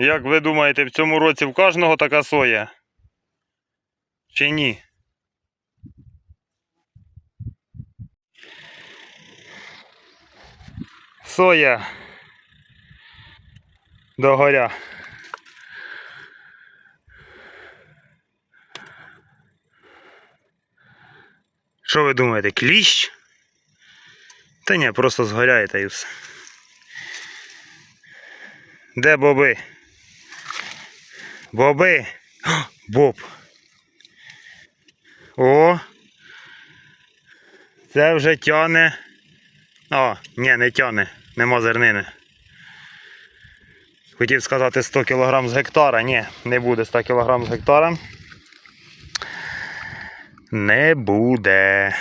Як ви думаєте, в цьому році в кожного така соя? Чи ні? Соя. Догоря. Що ви думаєте, кліщ? Та ні, просто згоряє та і все. Де боби? Боби. Боб. О. Це вже тяне. О, ні, не тяне. Нема зернини. Хотів сказати 100 кг з гектара. Ні, не буде 100 кг з гектара. Не буде.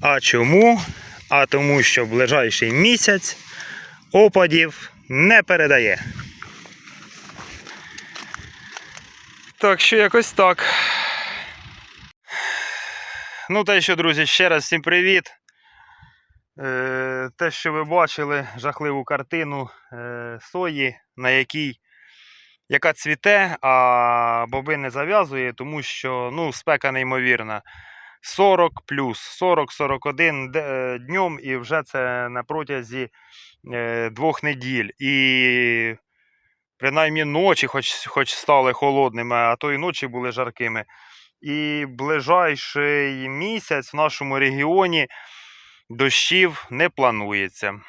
А чому? А тому, що в ближайший місяць опадів не передає. Так що якось так. Ну та й що, друзі, ще раз всім привіт. Е, те, що ви бачили, жахливу картину е, сої, на якій яка цвіте, а боби не зав'язує, тому що ну, спека неймовірна. 40 плюс, 40-41 днем, і вже це на протязі е, двох неділь. І принаймні ночі, хоч, хоч стали холодними, а то і ночі були жаркими. І ближайший місяць в нашому регіоні дощів не планується.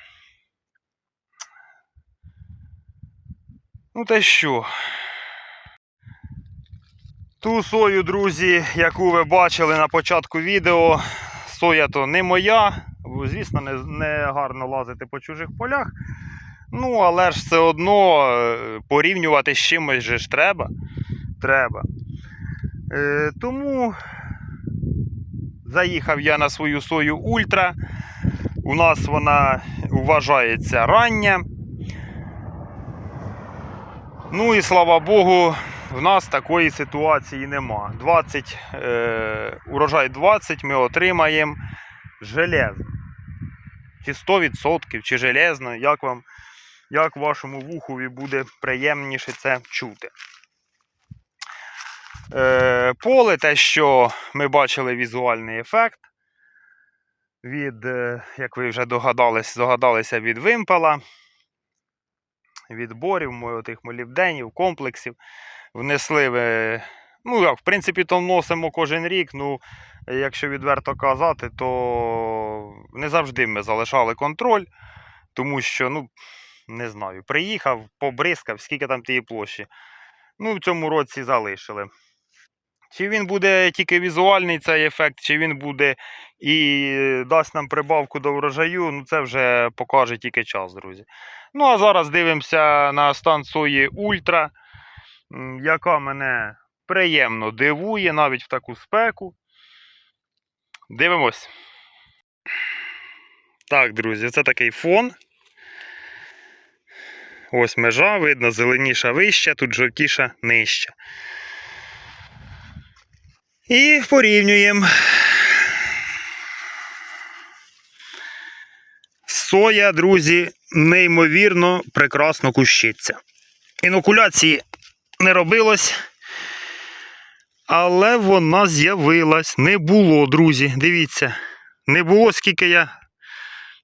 Ну та що? Ту сою, друзі, яку ви бачили на початку відео, соя то не моя. Звісно, не, не гарно лазити по чужих полях. Ну, але ж все одно е, порівнювати з чимось же ж треба. Треба. Е, тому заїхав я на свою сою Ультра. У нас вона вважається рання. Ну і слава Богу, в нас такої ситуації нема. 20, е, урожай 20 ми отримаємо железно. Чи 100%, чи железно, як вам, як вашому вухові буде приємніше це чути. Е, поле те, що ми бачили візуальний ефект. Від, е, як ви вже догадались, здогадалися, від вимпела відборів, мо- тих молібденів, комплексів. Внесли ви. Ну, як, в принципі, то вносимо кожен рік. Ну, якщо відверто казати, то не завжди ми залишали контроль, тому що, ну, не знаю, приїхав, побризкав, скільки там тієї площі. Ну, в цьому році залишили. Чи він буде тільки візуальний цей ефект, чи він буде і дасть нам прибавку до врожаю, ну це вже покаже тільки час, друзі. Ну, а зараз дивимося на стан сої Ультра, яка мене приємно дивує навіть в таку спеку. Дивимось. Так, друзі, це такий фон. Ось межа, видно, зеленіша вища, тут жовтіша нижча. І порівнюємо. Соя, друзі, неймовірно прекрасно кущиться. Інокуляції не робилось, але вона з'явилась. Не було, друзі. Дивіться, не було, скільки я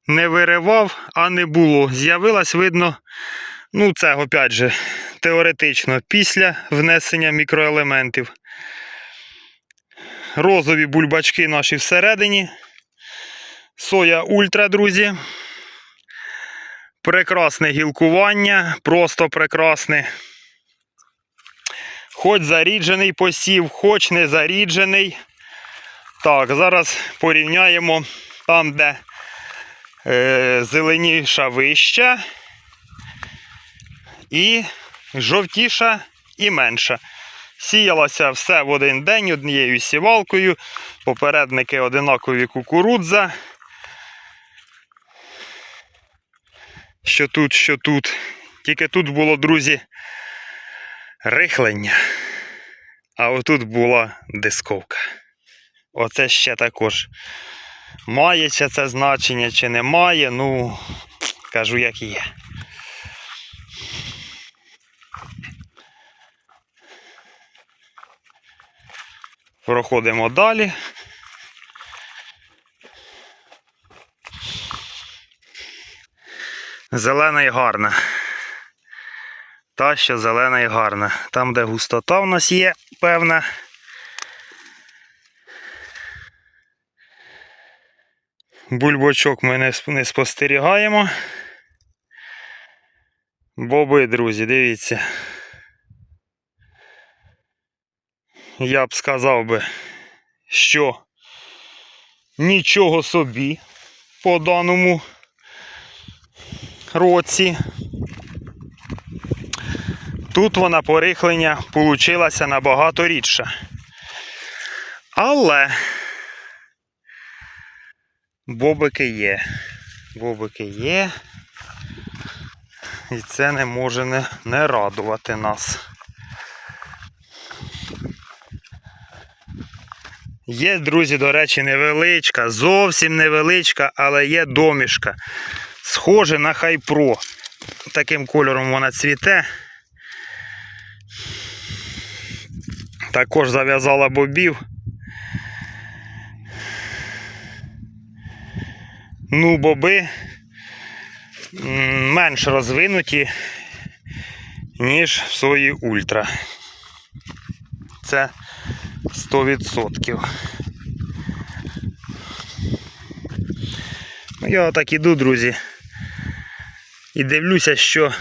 не виривав, а не було. З'явилась, видно, ну, це, опять же, теоретично, після внесення мікроелементів. Розові бульбачки наші всередині. Соя ультра, друзі. Прекрасне гілкування, просто прекрасне. Хоч заріджений посів, хоч не заріджений. Так, зараз порівняємо там, де е, зеленіша вища і жовтіша і менша. Сіялося все в один день однією сівалкою. Попередники одинакові кукурудза. Що тут, що тут. Тільки тут було, друзі, рихлення. А отут була дисковка. Оце ще також. Має ще це значення чи не має, ну, кажу, як є. Проходимо далі. Зелена і гарна. Та, що зелена і гарна. Там, де густота в нас є певна. Бульбочок ми не, сп- не спостерігаємо. Боби, друзі, дивіться. Я б сказав би, що нічого собі по даному році. Тут вона порихлення получилася набагато рідша. Але бобики є. Бобики є. І це не може не, не радувати нас. Є, друзі, до речі, невеличка, зовсім невеличка, але є домішка. Схоже на хайпро. Таким кольором вона цвіте. Також зав'язала бобів. Ну, боби менш розвинуті, ніж в сої ультра. Це 100%. Ну, я так іду, друзі. І дивлюся, що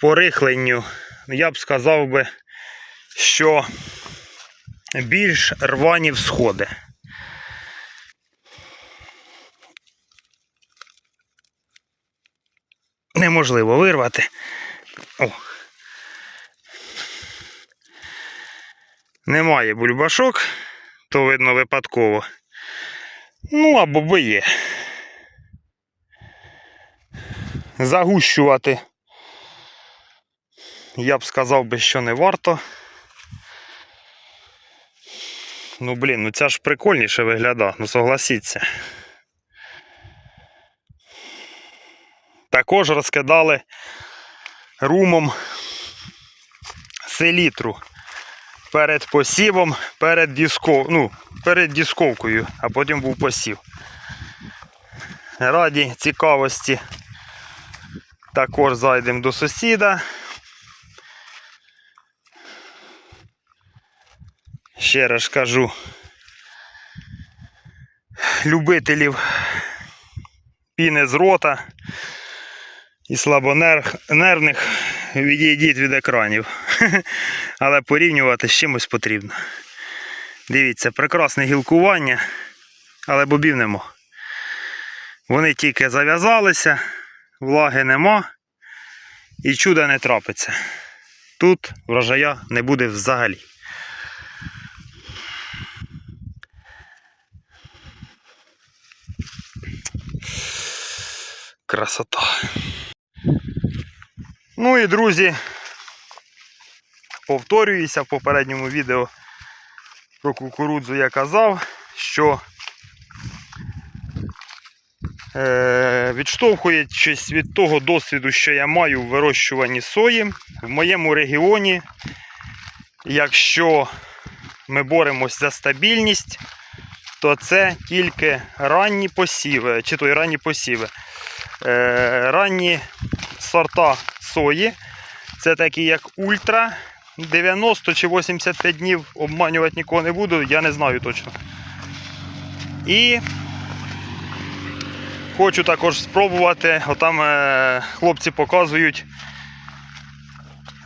по рихленню, ну, я б сказав би, що більш рвані всходи. Неможливо вирвати. О. Немає бульбашок, то видно випадково. Ну, а боби є. Загущувати. Я б сказав би, що не варто. Ну, блін, ну ця ж прикольніше виглядає, ну согласіться. Також розкидали румом селітру перед посівом, перед дисков... ну, перед дисковкою, а потім був посів. Раді цікавості також зайдемо до сусіда. Ще раз кажу, любителів піни з рота і слабонервних відійдіть від екранів. Але порівнювати з чимось потрібно. Дивіться, прекрасне гілкування, але бобів нема. Вони тільки зав'язалися, влаги нема і чуда не трапиться. Тут врожая не буде взагалі. Красота. Ну і друзі, повторююся в попередньому відео про кукурудзу я казав, що е, відштовхуючись від того досвіду, що я маю в вирощуванні сої, в моєму регіоні, якщо ми боремось за стабільність, то це тільки ранні посіви, чи то й ранні посіви. Е, ранні сорта сої, це такі як ультра. 90 чи 85 днів обманювати нікого не буду, я не знаю точно. І хочу також спробувати, отам е, хлопці показують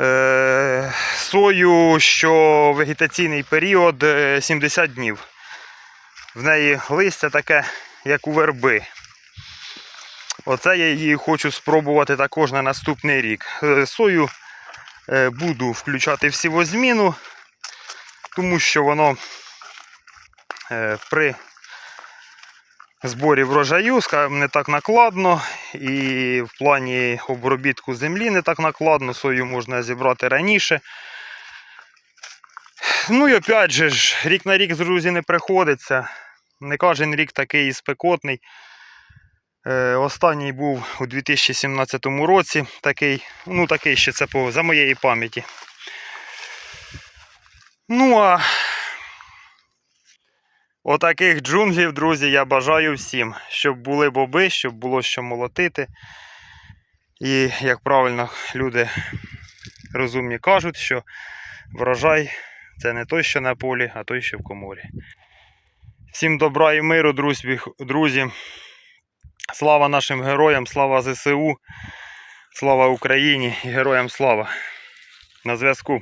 е, сою, що вегетаційний період е, 70 днів. В неї листя таке, як у верби. Оце я її хочу спробувати також на наступний рік. Е, Сою е, буду включати в сівозміну, тому що воно е, при зборі врожаю, не так накладно. І в плані обробітку землі не так накладно, сою можна зібрати раніше. Ну і опять же рік на рік, друзі, не приходиться. Не кожен рік такий спекотний. Е, Останній був у 2017 році, такий, ну такий ще це по, за моєї пам'яті. Ну а Отаких джунглів, друзі, я бажаю всім, щоб були боби, щоб було що молотити. І, як правильно люди розумні кажуть, що врожай це не той, що на полі, а той, що в коморі. Всім добра і миру, друзі. Слава нашим героям, слава ЗСУ, слава Україні і героям слава. На зв'язку.